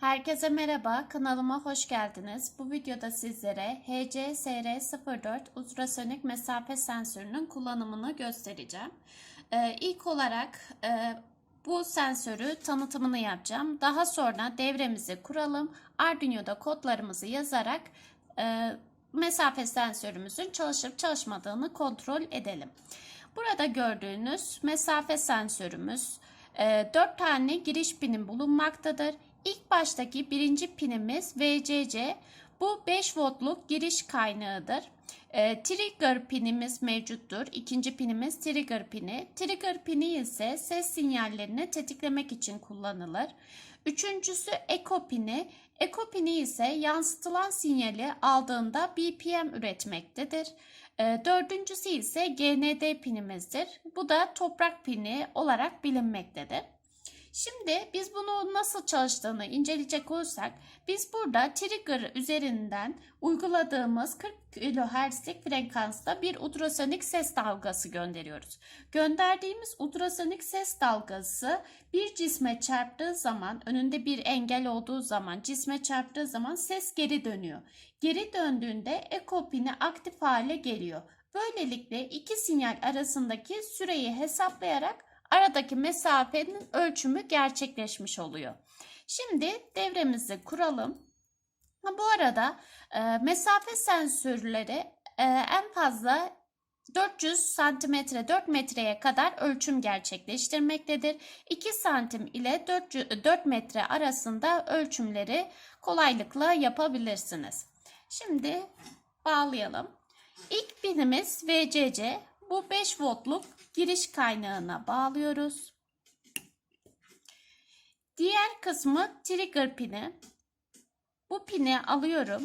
Herkese merhaba, kanalıma hoş geldiniz. Bu videoda sizlere HCSR04 ultrasonik mesafe sensörünün kullanımını göstereceğim. Ee, ilk olarak e, bu sensörü tanıtımını yapacağım. Daha sonra devremizi kuralım. Arduino'da kodlarımızı yazarak e, mesafe sensörümüzün çalışıp çalışmadığını kontrol edelim. Burada gördüğünüz mesafe sensörümüz 4 tane giriş pinin bulunmaktadır. İlk baştaki birinci pinimiz VCC. Bu 5 voltluk giriş kaynağıdır. E, trigger pinimiz mevcuttur. İkinci pinimiz trigger pini. Trigger pini ise ses sinyallerini tetiklemek için kullanılır. Üçüncüsü echo pini. Echo pini ise yansıtılan sinyali aldığında BPM üretmektedir. E, dördüncüsü ise GND pinimizdir. Bu da toprak pini olarak bilinmektedir. Şimdi biz bunu nasıl çalıştığını inceleyecek olursak biz burada trigger üzerinden uyguladığımız 40 kHz'lik frekansta bir ultrasonik ses dalgası gönderiyoruz. Gönderdiğimiz ultrasonik ses dalgası bir cisme çarptığı zaman önünde bir engel olduğu zaman cisme çarptığı zaman ses geri dönüyor. Geri döndüğünde ekopini aktif hale geliyor. Böylelikle iki sinyal arasındaki süreyi hesaplayarak aradaki mesafenin ölçümü gerçekleşmiş oluyor. Şimdi devremizi kuralım. Bu arada e, mesafe sensörleri e, en fazla 400 santimetre 4 metreye kadar ölçüm gerçekleştirmektedir. 2 santim ile 4, 4 metre arasında ölçümleri kolaylıkla yapabilirsiniz. Şimdi bağlayalım. İlk pinimiz VCC. Bu 5 voltluk giriş kaynağına bağlıyoruz. Diğer kısmı trigger pini. Bu pini alıyorum.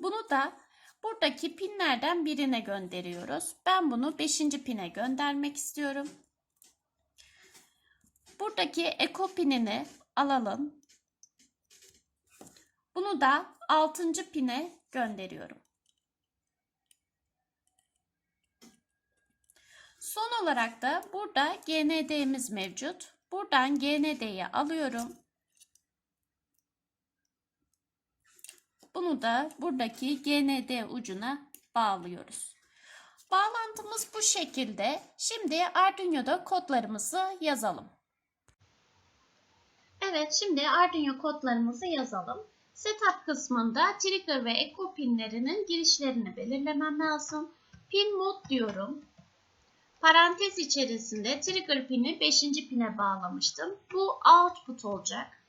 Bunu da buradaki pinlerden birine gönderiyoruz. Ben bunu 5. pine göndermek istiyorum. Buradaki eko pinini alalım. Bunu da 6. pine gönderiyorum. Son olarak da burada GND'miz mevcut. Buradan GND'yi alıyorum. Bunu da buradaki GND ucuna bağlıyoruz. Bağlantımız bu şekilde. Şimdi Arduino'da kodlarımızı yazalım. Evet, şimdi Arduino kodlarımızı yazalım. Setup kısmında trigger ve echo pinlerinin girişlerini belirlemem lazım. Pin mod diyorum. Parantez içerisinde trigger pini 5. pine bağlamıştım. Bu output olacak.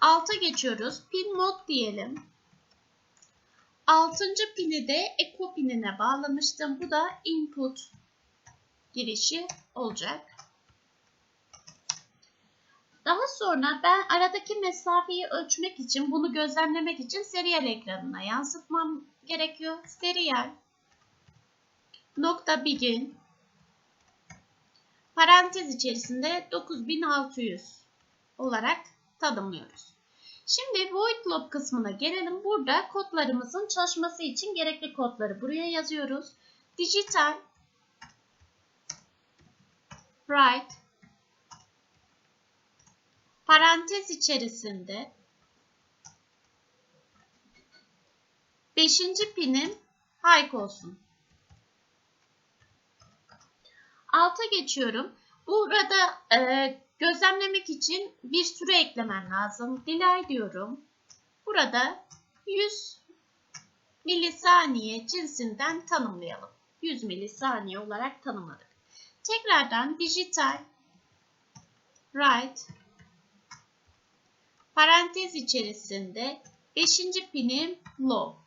Alta geçiyoruz. Pin mod diyelim. 6. pini de echo pinine bağlamıştım. Bu da input girişi olacak. Daha sonra ben aradaki mesafeyi ölçmek için bunu gözlemlemek için serial ekranına yansıtmam gerekiyor. Serial nokta begin parantez içerisinde 9600 olarak tanımlıyoruz. Şimdi void loop kısmına gelelim. Burada kodlarımızın çalışması için gerekli kodları buraya yazıyoruz. Digital write parantez içerisinde 5. pinim high olsun. Alta geçiyorum. Burada e, gözlemlemek için bir süre eklemem lazım. Delay diyorum. Burada 100 milisaniye cinsinden tanımlayalım. 100 milisaniye olarak tanımladık. Tekrardan dijital write parantez içerisinde 5. pinim low.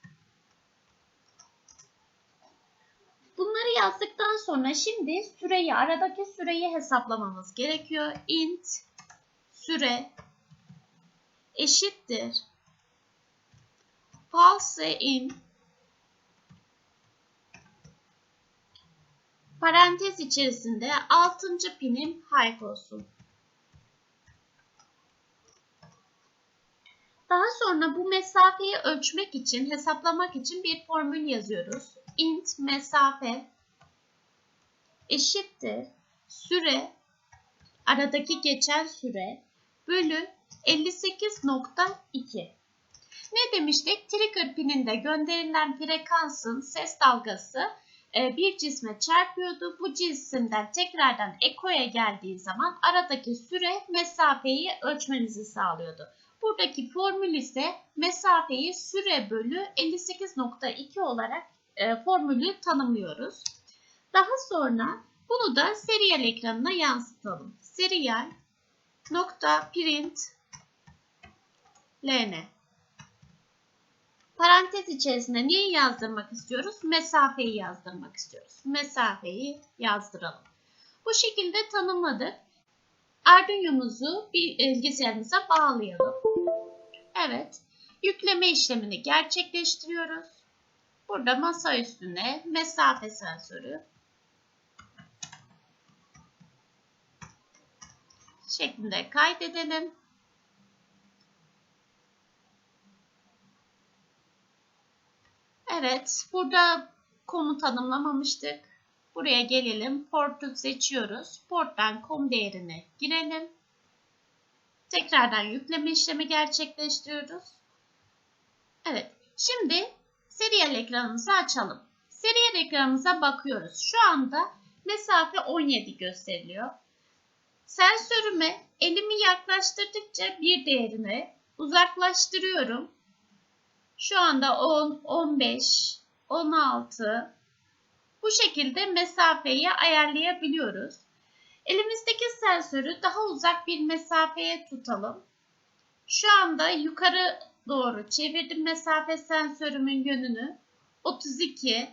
Bunları yazdıktan sonra şimdi süreyi, aradaki süreyi hesaplamamız gerekiyor. int süre eşittir pulse in parantez içerisinde 6. pinim high olsun. Daha sonra bu mesafeyi ölçmek için, hesaplamak için bir formül yazıyoruz int mesafe eşittir süre aradaki geçen süre bölü 58.2. Ne demiştik? Trigger pininde gönderilen frekansın ses dalgası e, bir cisme çarpıyordu. Bu cisimden tekrardan ekoya geldiği zaman aradaki süre mesafeyi ölçmenizi sağlıyordu. Buradaki formül ise mesafeyi süre bölü 58.2 olarak e, formülü tanımlıyoruz. Daha sonra bunu da serial ekranına yansıtalım. Serial nokta print ln Parantez içerisinde neyi yazdırmak istiyoruz? Mesafeyi yazdırmak istiyoruz. Mesafeyi yazdıralım. Bu şekilde tanımladık. Arduino'muzu bilgisayarımıza bağlayalım. Evet. Yükleme işlemini gerçekleştiriyoruz. Burada masa üstüne mesafe sensörü şeklinde kaydedelim. Evet, burada konu tanımlamamıştık. Buraya gelelim. Portu seçiyoruz. Porttan com değerini girelim. Tekrardan yükleme işlemi gerçekleştiriyoruz. Evet, şimdi serial ekranımızı açalım. Serial ekranımıza bakıyoruz. Şu anda mesafe 17 gösteriliyor. Sensörüme elimi yaklaştırdıkça bir değerini uzaklaştırıyorum. Şu anda 10, 15, 16 bu şekilde mesafeyi ayarlayabiliyoruz. Elimizdeki sensörü daha uzak bir mesafeye tutalım. Şu anda yukarı doğru çevirdim mesafe sensörümün yönünü. 32,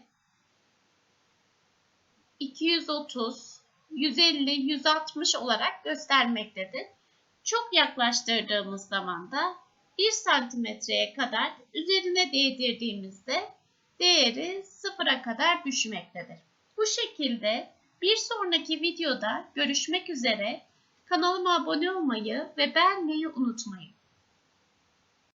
230, 150, 160 olarak göstermektedir. Çok yaklaştırdığımız zaman da 1 santimetreye kadar üzerine değdirdiğimizde değeri sıfıra kadar düşmektedir. Bu şekilde bir sonraki videoda görüşmek üzere. Kanalıma abone olmayı ve beğenmeyi unutmayın.